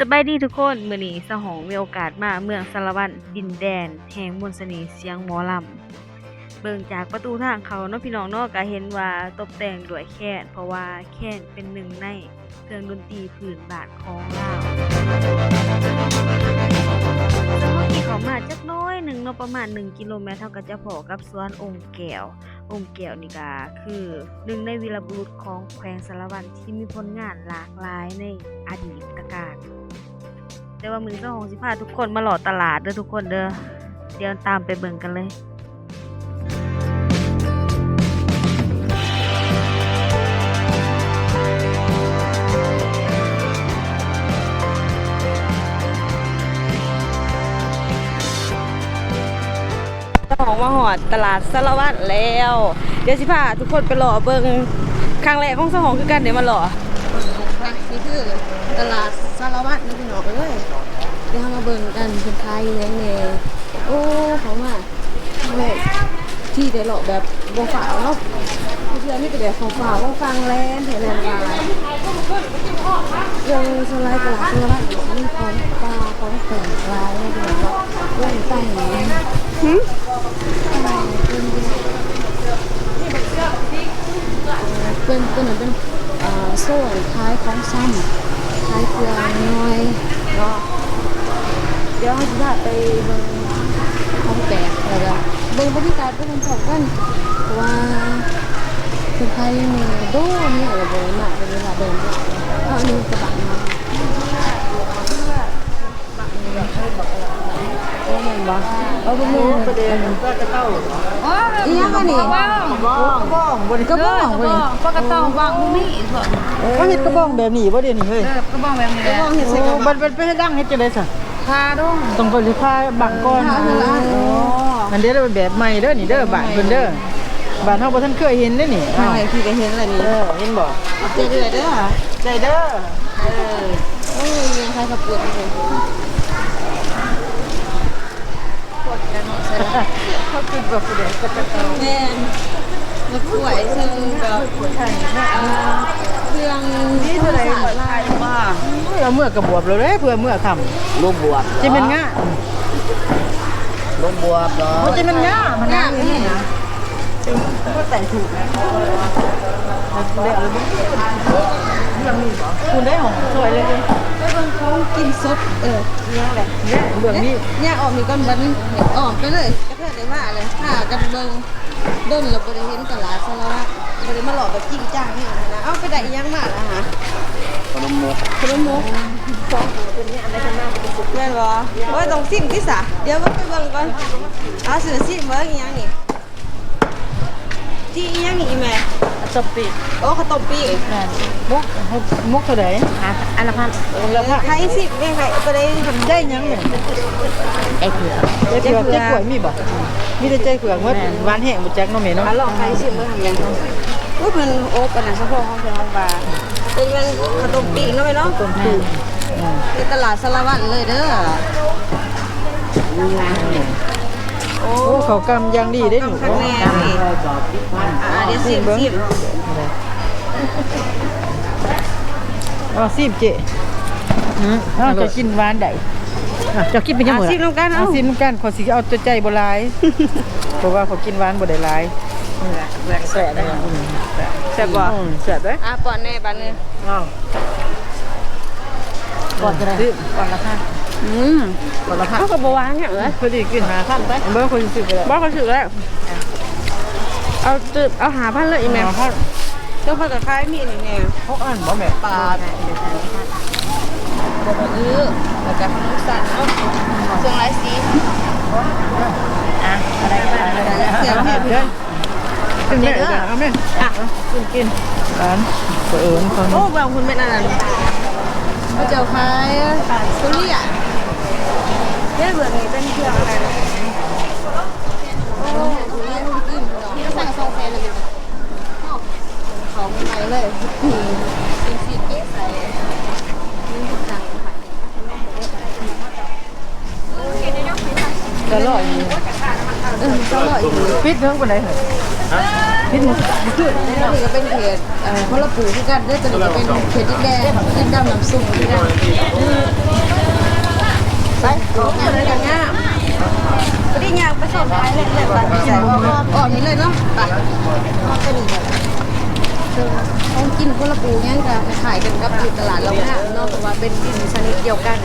สบายดีทุกคนเมื้อนี้สหองมีโอกาสมาเมืองสารวันดินแดน แห่งมนต์เสน่ห์เสียงหมอลำเบิ่งจากประตูทางเขาเนาะพี่น้องเนาะก็เห็นว่าตกแต่งด้วยแคนเพราะว่าแคนเป็นหนึ่งในเครื่องดนตรีพื้นบ้านของลาวสมมติเขามาจักน้อยหนึ่งเนาะประมาณ 1 กิโลเมตรเท่ากับจะพอกับสวนองค์แก้วองค์แก้วนี่ก็คือหนึ่งในวีรบุรุษของแขวงสารวันที่มีผลงานหลากหลายในอดีตการ แต่ว่ามือนี้เจ้าของสิพาทุกคนมาหลอดตลาดเด้อทุกคนเด้อเดี๋ยวตามไปเบิ่งกันเลยเจ้าของมาหอดตลาดสารวัตรแล้ว เดี๋ยวสิพาทุกคนไปหล่อเบิงครั้งแรกของเจ้องคือกันเดี๋ยวมาหล่อนี่คือตลาดส สารวัตรนี่พี่น้องเอ้ยเดี๋ยวเรามาเบิ่งกันเป็นใครยังไงโอ้เขามาแม่ที่ได้หลอกแบบบ่ฝาเนาะเพื่อนนี่ก็แบบของฝาว่าฟังแลนแถวนั้นมาเรื่องสไลด์ตลาดสารวัตรนี่ของปลาของแข็งลายนี่พี่น้องเนาะเรื่องตั้งนี้หึเป็นเป็นเหมือนเป็นอ่าโซ่ท้ายของซ้ำ เกลือน้อยเนาะเดี๋ยวเขาจะไปเบิ่งของแตกแล้วก็เบิ่งบรรยากาศไปพร้อมๆกันว่าคนไทยมีโดมีอะไรบ่มากเป็นเวลาเดินเขาหนึ่งกระบะมาโอ้ แม่นบ่เอาไปมือประเด็นก็จะเข้าอีหยังอันนี้บ้องบ้องบนกระบ้องเว้ยปกติบ้องบ่มีส่วนเขาเฮ็ดกระบ้องแบบนี้บ่เดี๋ยวนี้เฮ้ยเออกระบ้องแบบนี้แหละกระบ้องเฮ็ดใส่โอ้กระบับะนเป็นไปให้ดังเฮ็ดจังได๋ซะพาดงต้องก็สิพาบังก่อนพาเธอละอันอ๋ออันเด้อเป็นแบบใหม่เด้อนี่เด้อบ้านเพิ่นเด้อบ้านเฮาบ่ทันเคยเห็นเด้อนี่ทางไหนพี่ก็เห็นอะไรนี่เออเห็นบ่เจอเดือดเด้อใจเด้อเออโอ้ยใครขับปว ดเลยปวดกันหมดใช่ไหมเขาคิดว่าผู้ใดก็จะเอาแม่นแล้วป่วยซึ่งแบบอ่าเครื่องที่เท่าไหร่สารลายว่าเอาเมื่อกระบวบแล้วเด้เพื่อเมื่อค่ำลูกบวบจิเป็นงะลูกบวบเนาะมันจิเป็นงะมันงามนี่นะก็แต่งถูกนะแล้วแล้วบ่ยังมีบ่คุณได้ของสวยเลยเด้ไปเบิ่งเขา กินสดเออเนี่ยแหละเนี่ยเบื้องนี้เนี่ยออกมีก้อนบันออกไปเลยกระเทยได้มาเลยถ้ากันเบิ่งเดินเราบริเห็นตลาดสารวัตรบริมาหลอกแบบจริงจังนี่นะเอาไปได้อีหยังมาล่ะฮะขนมหมกขนมมุกสองตัวนี้อันไหนกันหน้าเป็นสุดแม่นบ่ว่าต้องซิมที่สะเดี๋ยวว่าไปเบิ่งก่อนเอาเสือซิมเบิ่งอีหยังนี่ที่อีหยังนี่อีแม่ สปีดโอ้ข้าวต้มปีกนั่นมุกมุกเท่าไหร่อันละพันแล้วก็ใครสิแม่ใครไปได้ได้ยังเนี่ยไอ้เผือกใจเผือกใจกล้วยมีบ่มีแต่ใจเผือกหมดหวานแห้งบ่แจ๊กเนาะแม่เนาะอะลองใครสิเบิ่งทำยังอุ้ยมันโอ๊บอันนั้นสะโพกของเพิ่นของปลาเป็นมันข้าวต้มปีกเนาะแม่เนาะต้มจืดในตลาดสารวัตรเลยเด้อโอ้โอ้เขากำยังดีได้หนูข้างแน่นี่อ่าเดี๋ยวซิมซิมอ๋อซีบเจอืมอ้าวจะกินหวานได้อะจะกินเป็นยังไงอะซิมน้ำกันเอาเอาซิมน้ำกันขอสิเอาตัวใจบ่หลาย เพราะว่าเขากินหวานบ่ได้หลายแหลกแสบได้แสบบ่แสบได้อะปอนแน่ปานนึงอ้าวก่อนจะได้ก่อนละค่ะ อืมก่อนละค่ะเขาก็บ่วางอย่างเอ้ยพอดีกินหาขั้นไปเบิ่งคนสิบเลยบ่เขาถือแล้วเอาตึบเอาหาพันเลยอีแม่แม่เขาเจ้าเพิ่นก็ขายมีนี่แน่เขาอ่านบ่แม่ปลาบ่บ่อื้อแล้วก็ขนมสั่นเนาะเครื่องหลายสีอะอะไรก็ได้เสียงแม่เด้อกินแม่เด้อเอาแม่อะกินกินร้านเปิดคนโอ้บางคุณเป็นอันนั้นเขาเจ้าขายทุเรียน เนี่ยเบื่อนี่เป็นเครื่องอะไรนะโอ้ทุเรียนกินเนาะสั่งซองแฟนเลยเขาไม่ไปเลยนี่เป็นสีเก๋ใสนี่สั่งไปตลอดอยู่เออตลอดอยู่ปิดเท่ากันได้เหรอปิดหมดขึ้นนี่ก็เป็นเขตเอ่อพลปูที่กันได้จะเป็นเขตที่แดงที่ดำน้ำซุ ใส่องอะไรอย่างเงี้ยไม่ได้ยางไปสอบท้ายเลยเลยไปใส่ออกนี้เลยเนาะไปมันก็ดีต้องกินคนลาปูงั้นค่ะขายกันกับอยู่ตลาดเราเนี่ยนอกจากว่าเป็นกินชนิดเดียวกัน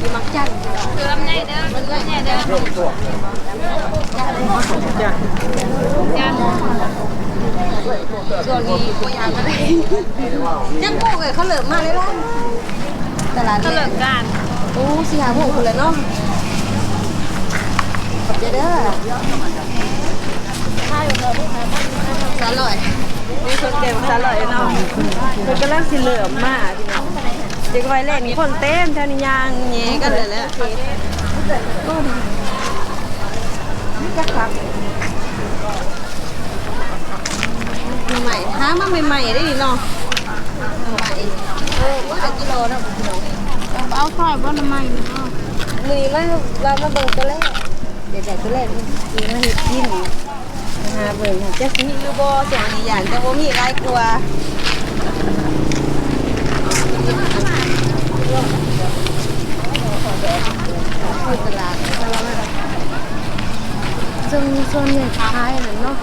มีมักจันเติมในเด้อมันเลยเน่เด้อตันจันส่วนนี้ปูยางมาได้ยังปูเลยเขาเหลิมมาเลยล่ะตลาดเขาเหลิมกัน โอ้สี่ห้าหกคนเลยเนาะขอบใจเด้อสาลอยมีคนเก็บซะเลยเนาะเพิ่นกำลังสิเหลือมมาพี่น้องเด็กวัยแรกนี่คนเต็มแถวนี้ยางแง่กันเลยแหละใหม่ๆหามาใหม่ๆได้ดิเนาะใหม่เออว่ากิโลนะกิโล เอาค่อยบ่น้ำมันเนาะมือมาเรามาเบิ่งตัวแรกเดี๋ยวแต่ตัวแรกนี่มาเห็ดกินหาเบิ่งหาจะมีหรือบ่สองอย่างแต่ว่ามีหลายกว่าคือตลาดซึ่งส่วนใหญ่ขายนั่นเนาะ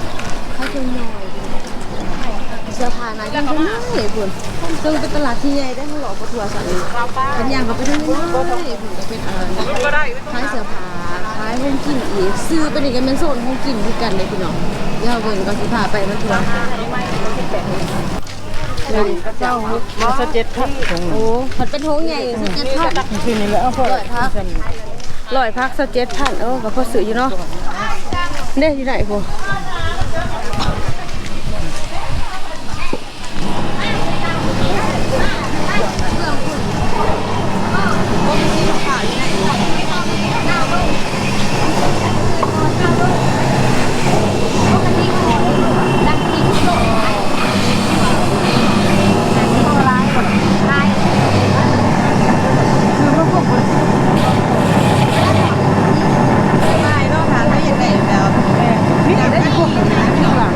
เขายเป็นน้อยเสื้อผ้านะยังเป็นน้อยเลยคุณ ซึ่งเป็นตลาดที่ใหญ่ได้ทั้งหลอกประทัวร์สัตว์เป็นอย่างก็เป็นน้อยๆคุณก็เป็นอะไรขายเสื้อผ้าขายห้องกินอีกซื้อไปนี่ก็เป็นโซนห้องกินคือกันเลยพี่น้องเดี๋ยวเบิ่งก็สิพาไปมันทัวร์เจ้ามาสเจ็ดพักโอ้มันเป็นห้องใหญ่สเจ็ดพันคือนี่แหละเอาพอร้อยพักร้อยพักสเจ็ดพันเออก็พอซื้ออยู่เนาะเด้ที่ไหนพวกไม่เนาะค่ะไม่อยากได้แบบ นี่ได้พวกนี้ข้างหลัง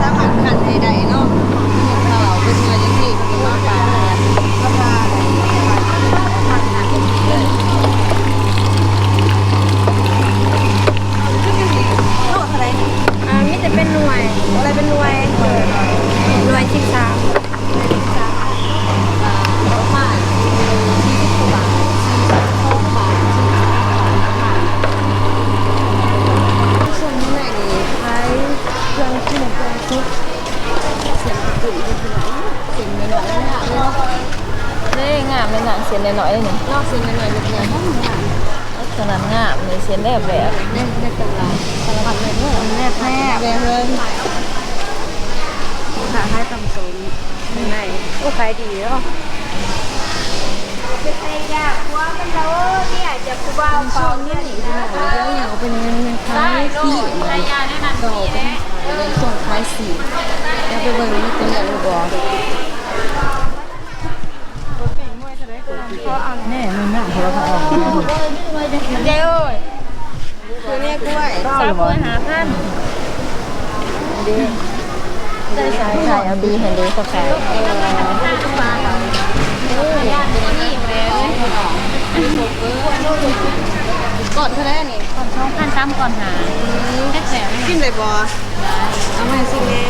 สามารถขันให้ได้เนาะถ้าเราเป็นเงินยังที่คือว่าไปราคาโลเท่าไหร่ อ่ามีแต่เป็นหน่วย อะไรเป็นหน่วย หน่วยที่สาม ประมาณ40กว่าบาท42บาทส่วนนี้ไหนนี่ใช้เค รื่องขนมเครื่องซุปเสียงกระตุ้นที่ไหนเสียงน้อยๆนี่ค่ะเนาะเด้งามเลยหนังเสียนน้อยๆเนี่นอกเสียงน้อยๆลูกเนี่ยต้องหาขนาดงามเลยเสียนแบบแบบในในตลาสารพัดเลยเด้อแม่แม่แม่เพิ่นค่ะให้ตำสมข้างในโอ้ขายดีเนาะจะพยายามว่ามันแล้วเนี่ยจะกูว่าช่วงนี้นี่พี่น้องเดี๋ยวอย่างเป็นเงินคล้ายสีมันยาแนะนำดอก เป็นเงินส่งคล้ายสีแล้วไปเบิ่งนี่เป็นอย่างบ่แน่มันนั่งเขาเขาออกเจ้าคือเนี่ยกล้วยสาเลวยคบ่านด้ใช้ใช้เอาดีเห็นดีสักแสนก่อนเท่าไหร่นี่ก่อ นช่องพันซ้ำก่อนหาแค่แสนกินได้บ่เอามาสิแม่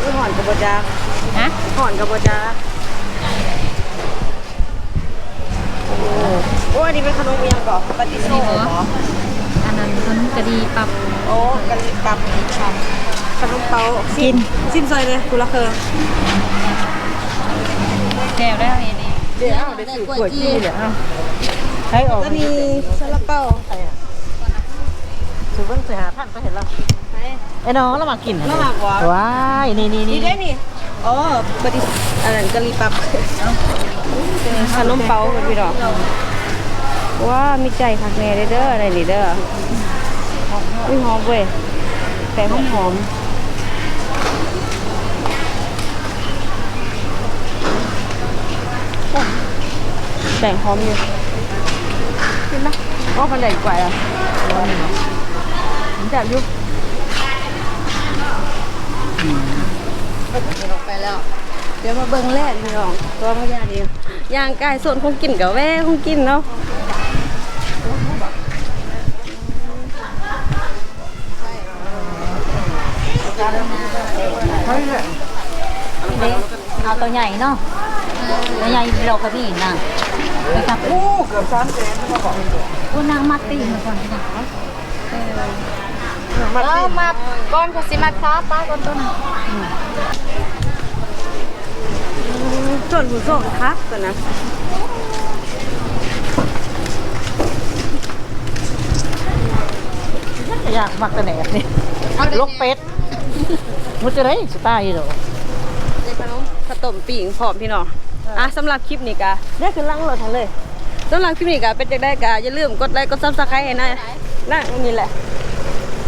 อุ้ยหอนกับบ่จักฮะหอนกับบ่จักโอ้โอ้อันนี้เป็นขนมเมียงก่อนปฏิโซเหรออันนั้นคนกระดีปรับโอ้กะหรี่ปั๊บขนมเปากินสิ้นซอยเลยกุละเคอแก้วได้เองดีเดี๋ยวเอาได้ซื้อกล้วยจี้เดี๋ยวเอา ใช้ออกแล้วมีซาลาเปาถือว่าเสียหาท่านไปเห็นแล้วไอ้น้องเรามากินแล้วหมากหวานว้ายนี่นี่นี่นี่ได้นี่อ๋อปฏิอันนั้นกะหรี่ปั๊บขนมเปาเหมือนพี่ดอกว้ามีใจคักแน่เด้อเด้ออะไรนี่เด้ออุ้ยหอมเว้ยแต่หอมหอมโอ้แบ่งหอมอยู่ เห็นไหมก็มันใหญ่กว่าอะมันจะยุบลงไปแล้วดี๋ยวมาเบิ่งแรกพี่น้องตัวมายาดีย่างกายส่วนคงกินกับแว่คงกินเนาะเอาตัวใหญ่เนาะตัวใหญ่โลกกับพี่นา งไปกับโอ้เกือบ3แสนมาบอกกูนางมัดตีมาก่อนนะมาเออมาก้อนพสิมาค้าป้าก้อนต้นส่วนผู้ส่งคักก่อนนะอยากมักตัวไหนนี่ลกเป็ดมุจะไรสไตล์เหรอในขนมข้าวต้มปีงพร้อมพี่น้อง อะสำหรับคลิปนี้กะได้คือลังรถทั้งเลยสำหรับคลิปนี้กะเป็นจังได้กะอย่าลืมกดไลค์กดซับสไครต์ให้นะนั่นนี่แหละ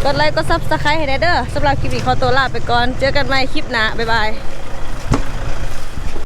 กดไลค์กดซับสไครต์ให้ได้เด้อสำหรับคลิปนี้ขอตัวลาไปก่อน เจอกันใหม่คลิปหน้าบ๊ายบาย